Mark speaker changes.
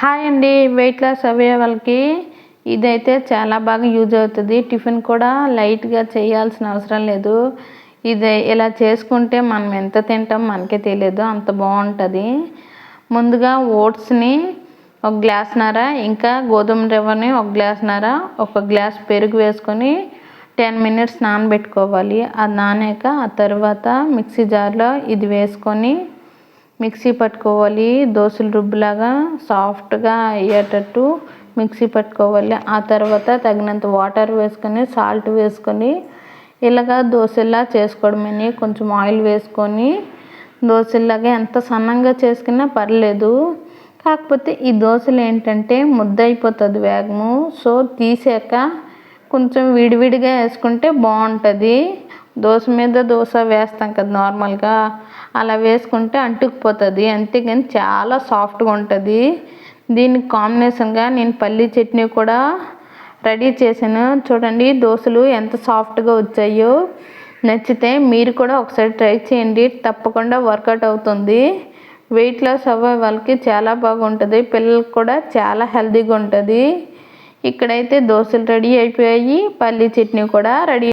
Speaker 1: Hi అండి weight loss అవే వాళ్ళకి ఇదైతే చాలా బాగా యూజ్ అవుతుంది. టిఫిన్ కూడా లైట్గా చేయాల్సిన అవసరం లేదు. ఇది ఇలా చేసుకుంటే మనం ఎంత తింటాం మనకే తెలియదు అంత బాగుంటుంది. ముందుగా ఓట్స్ని ఒక గ్లాస్ నర ఇంకా గోధుమ రవ్వని ఒక గ్లాస్ నర ఒక గ్లాస్ పెరుగు వేసుకొని టెన్ మినిట్స్ నానబెట్టుకోవాలి. అది నానాక ఆ తర్వాత మిక్సీ జార్లో ఇది వేసుకొని మిక్సీ పట్టుకోవాలి. దోశలు రుబ్బులాగా సాఫ్ట్గా అయ్యేటట్టు మిక్సీ పట్టుకోవాలి. ఆ తర్వాత తగినంత వాటర్ వేసుకొని సాల్ట్ వేసుకొని ఇలాగా దోశలా చేసుకోవడమని. కొంచెం ఆయిల్ వేసుకొని దోశలాగా ఎంత సన్నంగా చేసుకున్నా పర్లేదు. కాకపోతే ఈ దోశలు ఏంటంటే ముద్ద అయిపోతుంది వేగము. సో తీసాక కొంచెం విడివిడిగా వేసుకుంటే బాగుంటుంది. దోశ మీద దోశ వేస్తాం కదా నార్మల్గా. అలా వేసుకుంటే అంటుకుపోతుంది. అంతేగాని చాలా సాఫ్ట్గా ఉంటుంది. దీనికి కాంబినేషన్గా నేను పల్లీ చట్నీ కూడా రెడీ చేశాను. చూడండి దోశలు ఎంత సాఫ్ట్గా వచ్చాయో. నచ్చితే మీరు కూడా ఒకసారి ట్రై చేయండి. తప్పకుండా వర్కౌట్ అవుతుంది. వెయిట్ లాస్ అవ్వే వాళ్ళకి చాలా బాగుంటుంది. పిల్లలకు కూడా చాలా హెల్తీగా ఉంటుంది. ఇక్కడైతే దోశలు రెడీ అయిపోయాయి. పల్లీ చట్నీ కూడా రెడీ